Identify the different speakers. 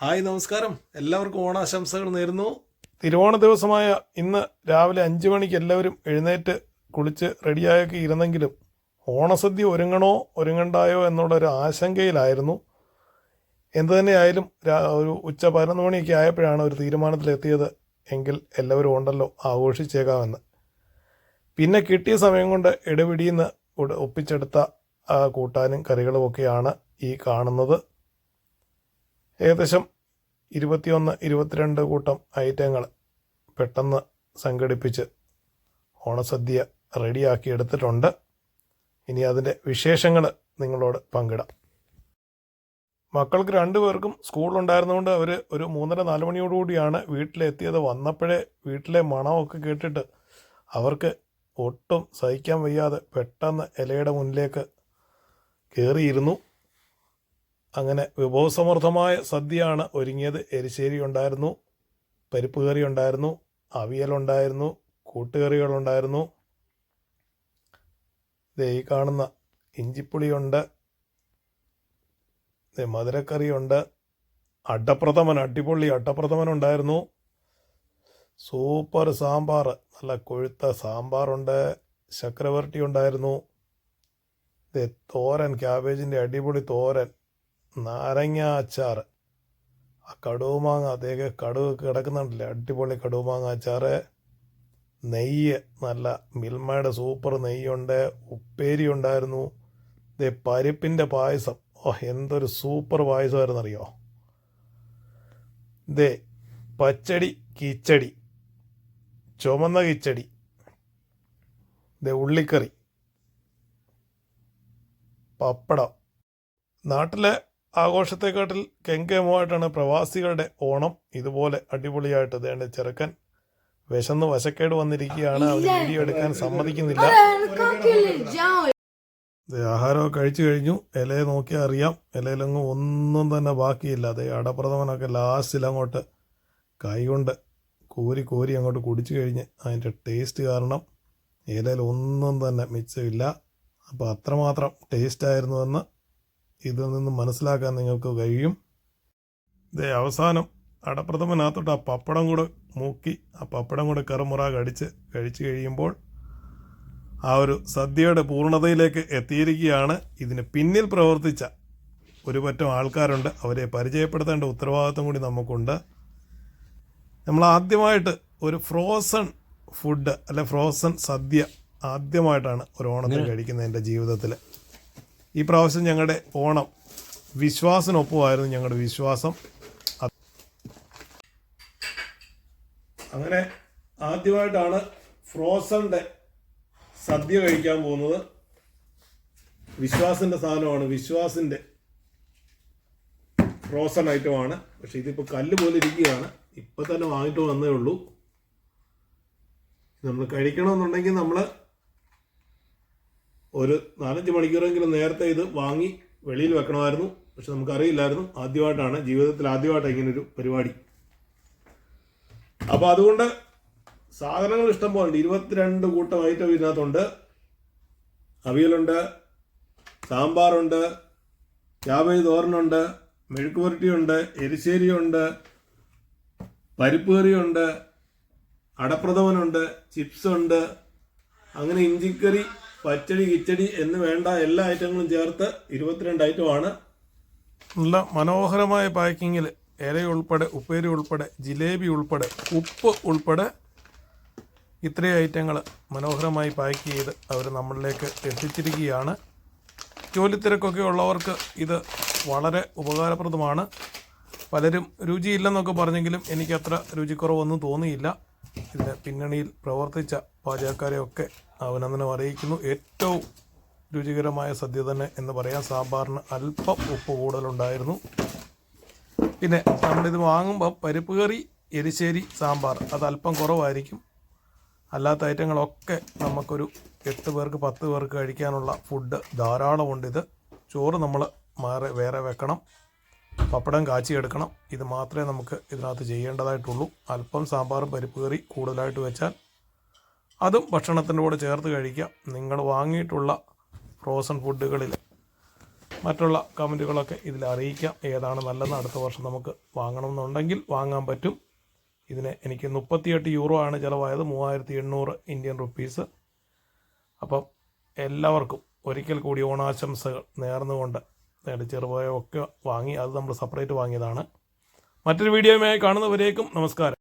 Speaker 1: Hi നമസ്കാരം. എല്ലാവർക്കും ഓണാശംസകൾ നേരുന്നു.
Speaker 2: തിരുവോണ ദിവസമായ ഇന്ന് രാവിലെ അഞ്ച് മണിക്ക് എല്ലാവരും എഴുന്നേറ്റ് കുളിച്ച് റെഡിയായൊക്കെ ഇരുന്നെങ്കിലും ഓണസദ്യ ഒരുങ്ങണോ ഒരുങ്ങണ്ടായോ എന്നുള്ള ഒരു ആശങ്കയിലായിരുന്നു. എന്തു തന്നെയായാലും ഒരു ഉച്ച പതിനൊന്ന് മണിയൊക്കെ ആയപ്പോഴാണ് ഒരു തീരുമാനത്തിലെത്തിയത്. എങ്കിൽ എല്ലാവരും ഉണ്ടല്ലോ ആഘോഷിച്ചേക്കാമെന്ന്. പിന്നെ കിട്ടിയ സമയം കൊണ്ട് ഇടപിടിയിൽ നിന്ന് ഒപ്പിച്ചെടുത്ത കൂട്ടാനും കറികളുമൊക്കെയാണ് ഈ കാണുന്നത്. ഏകദേശം ഇരുപത്തിയൊന്ന് ഇരുപത്തിരണ്ട് കൂട്ടം ഐറ്റങ്ങൾ പെട്ടെന്ന് സംഘടിപ്പിച്ച് ഓണസദ്യ റെഡിയാക്കി എടുത്തിട്ടുണ്ട് ഇനി അതിന്റെ വിശേഷങ്ങൾ നിങ്ങളോട് പങ്കിടാം. മക്കൾക്ക് രണ്ടുപേർക്കും സ്കൂളുണ്ടായിരുന്നുകൊണ്ട് അവർ ഒരു മൂന്നര നാല് മണിയോടുകൂടിയാണ് വീട്ടിലെത്തിയത്. വന്നപ്പോഴേ വീട്ടിലെ മണമൊക്കെ കേട്ടിട്ട് അവർക്ക് ഒട്ടും സഹിക്കാൻ വയ്യാതെ പെട്ടെന്ന് ഇലയുടെ മുന്നിലേക്ക് കയറിയിരുന്നു അങ്ങനെ വിഭവസമൃദ്ധമായ സദ്യയാണ് ഒരുങ്ങിയത്. എരിശ്ശേരി ഉണ്ടായിരുന്നു പരിപ്പ് കറി ഉണ്ടായിരുന്നു അവിയലുണ്ടായിരുന്നു കൂട്ടുകറികളുണ്ടായിരുന്നു ദേ ഈ കാണുന്ന ഇഞ്ചിപ്പുളിയുണ്ട് മധുരക്കറിയുണ്ട് അട്ടപ്രഥമൻ അടിപൊളി അട്ടപ്രഥമൻ ഉണ്ടായിരുന്നു. സൂപ്പർ സാമ്പാർ നല്ല കൊഴുത്ത സാമ്പാറുണ്ട് ചക്രവർത്തി ഉണ്ടായിരുന്നു. തോരൻ ക്യാബേജിന്റെ അടിപൊളി തോരൻ. നാരങ്ങ അച്ചാർ ആ കടുവുമാങ്ങ അതേക്ക് കടുവ് കിടക്കുന്നുണ്ടല്ലേ? അടിപൊളി കടുവുമാങ്ങ അച്ചാർ നെയ്യ് നല്ല മിൽമയുടെ സൂപ്പർ നെയ്യുണ്ട്. ഉപ്പേരി ഉണ്ടായിരുന്നു ദേ പരിപ്പിന്റെ പായസം. ഓ എന്തൊരു സൂപ്പർ പായസമായിരുന്നു അറിയോ ദേ പച്ചടി കിച്ചടി. ചുമന്ന കിച്ചടി. ദേ ഉള്ളിക്കറി. പപ്പടം. നാട്ടിലെ ആഘോഷത്തെക്കാട്ടിൽ കെങ്കേമമായിട്ടാണ് പ്രവാസികളുടെ ഓണം ഇതുപോലെ അടിപൊളിയായിട്ട് ദേണ്ട ചെറുക്കൻ വിശന്ന് വശക്കേട് വന്നിരിക്കുകയാണ്. അവർ വീഡിയോ എടുക്കാൻ സമ്മതിക്കുന്നില്ല. ആഹാരമൊക്കെ കഴിച്ചു കഴിഞ്ഞു. ഇലയെ നോക്കിയാൽ അറിയാം. ഇലയിലങ്ങ് ഒന്നും തന്നെ ബാക്കിയില്ല. അതേ അടപ്രഥമനൊക്കെ ലാസ്റ്റിൽ അങ്ങോട്ട് കൈകൊണ്ട് കോരി കോരി അങ്ങോട്ട് കുടിച്ചു കഴിഞ്ഞ് അതിന്റെ ടേസ്റ്റ് കാരണം ഇലയിൽ ഒന്നും തന്നെ മിച്ചമില്ല. അപ്പോൾ അത്രമാത്രം ടേസ്റ്റ് ആയിരുന്നുവെന്ന് ഇതിൽ നിന്ന് മനസ്സിലാക്കാൻ നിങ്ങൾക്ക് കഴിയും. ഇതേ അവസാനം അടപ്രഥമനകത്തോട്ട് ആ പപ്പടം കൂടെ മൂക്കി ആ പപ്പടം കൂടെ കറുമുറ കടിച്ച് കഴിച്ചു കഴിയുമ്പോൾ ആ ഒരു സദ്യയുടെ പൂർണതയിലേക്ക് എത്തിയിരിക്കുകയാണ്. ഇതിന് പിന്നിൽ പ്രവർത്തിച്ച ഒരു പറ്റം ആൾക്കാരുണ്ട്. അവരെ പരിചയപ്പെടുത്തേണ്ട ഉത്തരവാദിത്വം കൂടി നമുക്കുണ്ട്. നമ്മൾ ആദ്യമായിട്ട് ഒരു ഫ്രോസൺ ഫുഡ് അല്ലെ ഫ്രോസൺ സദ്യ ആദ്യമായിട്ടാണ് ഒരു ഓണത്തിന് കഴിക്കുന്നത് എന്റെ ജീവിതത്തിൽ. ഈ പ്രാവശ്യം ഞങ്ങളുടെ ഓണം വിശ്വാസിനൊപ്പമായിരുന്നു ഞങ്ങളുടെ വിശ്വാസം. അങ്ങനെ ആദ്യമായിട്ടാണ് ഫ്രോസണിന്റെ സദ്യ കഴിക്കാൻ പോകുന്നത്. വിശ്വാസിന്റെ സാധനമാണ്. വിശ്വാസിന്റെ ഫ്രോസൺ ഐറ്റമാണ് പക്ഷെ ഇതിപ്പോൾ കല്ല് പോലെ ഇരിക്കുകയാണ്. ഇപ്പം തന്നെ വാങ്ങിട്ട് വന്നേ ഉള്ളൂ. നമ്മൾ കഴിക്കണമെന്നുണ്ടെങ്കിൽ നമ്മൾ ഒരു നാലഞ്ച് മണിക്കൂറെങ്കിലും നേരത്തെ ഇത് വാങ്ങി വെളിയിൽ വെക്കണമായിരുന്നു. പക്ഷെ നമുക്കറിയില്ലായിരുന്നു ആദ്യമായിട്ടാണ് ജീവിതത്തിൽ ആദ്യമായിട്ടാണ് ഇങ്ങനൊരു പരിപാടി. അപ്പോൾ അതുകൊണ്ട് സാധനങ്ങൾ ഇഷ്ടം പോലെ ഇരുപത്തിരണ്ട് കൂട്ടം ഐറ്റം ഇതിനകത്തുണ്ട്. അവിയലുണ്ട് സാമ്പാറുണ്ട് ക്യാബേജ് തോരനുണ്ട് മെഴുക്ക് പുരട്ടിയുണ്ട് എരിശ്ശേരിയുണ്ട് പരിപ്പ് കറിയുണ്ട് അടപ്രഥമനുണ്ട് ചിപ്സ് ഉണ്ട് അങ്ങനെ ഇഞ്ചിക്കറി പച്ചടി കിച്ചടി എന്ന് വേണ്ട എല്ലാ ഐറ്റങ്ങളും ചേർത്ത് ഇരുപത്തിരണ്ട് ഐറ്റമാണ് നല്ല മനോഹരമായ പാക്കിങ്ങിൽ ഇല ഉൾപ്പെടെ ഉപ്പേരി ഉൾപ്പെടെ ജിലേബി ഉൾപ്പെടെ ഉപ്പ് ഉൾപ്പെടെ ഇത്രയും ഐറ്റങ്ങൾ മനോഹരമായി പാക്ക് ചെയ്ത് അവർ നമ്മളിലേക്ക് എത്തിച്ചിരിക്കുകയാണ്. ജോലിത്തിരക്കൊക്കെ ഉള്ളവർക്ക് ഇത് വളരെ ഉപകാരപ്രദമാണ്. പലരും രുചിയില്ലെന്നൊക്കെ പറഞ്ഞെങ്കിലും എനിക്കത്ര രുചിക്കുറവൊന്നും തോന്നിയില്ല. ഇതിന് പിന്നണിയിൽ പ്രവർത്തിച്ച പാചകക്കാരെയൊക്കെ അഭിനന്ദനം അറിയിക്കുന്നു. ഏറ്റവും രുചികരമായ സദ്യ തന്നെ എന്ന് പറയാം. സാമ്പാറിന് അല്പം ഉപ്പ് കൂടുതലുണ്ടായിരുന്നു. പിന്നെ നമ്മളിത് വാങ്ങുമ്പോൾ പരിപ്പ് കറി എരിശ്ശേരി സാമ്പാർ. അത് അല്പം കുറവായിരിക്കും. അല്ലാത്ത ഐറ്റങ്ങളൊക്കെ നമുക്കൊരു എട്ട് പേർക്ക് പത്ത് പേർക്ക് കഴിക്കാനുള്ള ഫുഡ് ധാരാളമുണ്ട് ഇത് ചോറ് നമ്മൾ മാറി വേറെ വെക്കണം. പപ്പടം കാച്ചിയെടുക്കണം ഇത് മാത്രമേ നമുക്ക് ഇതിനകത്ത് ചെയ്യേണ്ടതായിട്ടുള്ളൂ. അല്പം സാമ്പാറും പരിപ്പ് കറി കൂടുതലായിട്ട് വെച്ചാൽ അതും ഭക്ഷണത്തിന്റെ കൂടെ ചേർത്ത് കഴിക്കാം. നിങ്ങൾ വാങ്ങിയിട്ടുള്ള ഫ്രോസൺ ഫുഡുകളിൽ മറ്റുള്ള കമന്റുകളൊക്കെ ഇതിൽ അറിയിക്കാം. ഏതാണ് നല്ലത് അടുത്ത വർഷം നമുക്ക് വാങ്ങണമെന്നുണ്ടെങ്കിൽ വാങ്ങാൻ പറ്റും. ഇതിന് എനിക്ക് മുപ്പത്തിയെട്ട് യൂറോ ആണ് ചിലവായത്. മൂവായിരത്തി എണ്ണൂറ് ഇന്ത്യൻ റുപ്പീസ്. അപ്പം എല്ലാവർക്കും ഒരിക്കൽ കൂടി ഓണാശംസകൾ നേർന്നുകൊണ്ട് നേടി ചെറുപഴമൊക്കെ വാങ്ങി അത് നമ്മൾ സെപ്പറേറ്റ് വാങ്ങിയതാണ്. മറ്റൊരു വീഡിയോയുമായി കാണുന്നവരേക്കും നമസ്കാരം.